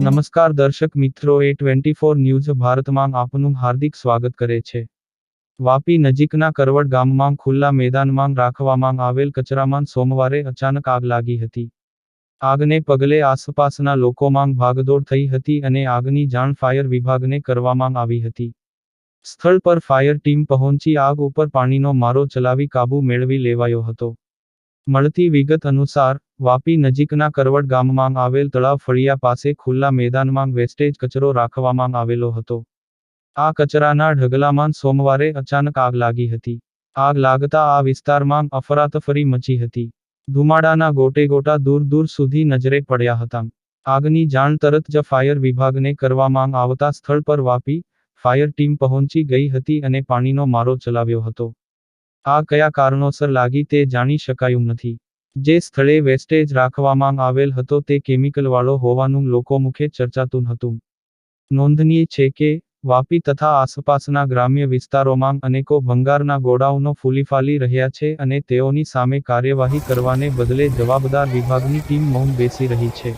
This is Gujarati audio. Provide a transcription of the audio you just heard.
નમસ્કાર દર્શક મિત્રો, એ ટ્વેન્ટી ફોર ન્યૂઝ ભારતમાં આપનું હાર્દિક સ્વાગત કરે છે. વાપી નજીકના કરવડ ગામમાં ખુલ્લા મેદાનમાં રાખવામાં આવેલ કચરામાં સોમવારે અચાનક આગ લાગી હતી. આગને પગલે આસપાસના લોકોમાં ભાગદોડ થઈ હતી અને આગની જાણ ફાયર વિભાગને કરવામાં આવી હતી. સ્થળ પર ફાયર ટીમ પહોંચી આગ ઉપર પાણીનો મારો ચલાવી કાબૂ મેળવી લેવાયો હતો. મળતી વિગત અનુસાર વાપી નજીકના કરવડ ગામમાં આવેલ તળાવ ફળિયા પાસે ખુલ્લા મેદાનમાં વેસ્ટેજ કચરો રાખવામાં આવેલો હતો. આ કચરાના ઢગલામાં સોમવારે અચાનક આગ લાગી હતી. આગ લાગતા આ વિસ્તારમાં અફરાતફરી મચી હતી. ધુમાડાના ગોટે ગોટા દૂર દૂર સુધી નજરે પડ્યા હતા. આગની જાણ તરત જ ફાયર વિભાગને કરવામાં આવતા સ્થળ પર વાપી ફાયર ટીમ પહોંચી ગઈ હતી અને પાણીનો મારો ચલાવ્યો હતો. આ કયા કારણોસર લાગી તે જાણી શકાયું નથી. જે સ્થળે વેસ્ટેજ રાખવામાં આવેલ હતો તે કેમિકલવાળો હોવાનું લોકો મુખે ચર્ચાતું હતું. નોંધનીય છે કે, વાપી તથા આસપાસના ગ્રામ્ય વિસ્તારોમાં અનેકો ભંગારના ગોડાઉનો ફૂલીફાલી રહ્યા છે અને તેઓની સામે કાર્યવાહી કરવાને બદલે જવાબદાર વિભાગની ટીમ મૌન બેસી રહી છે.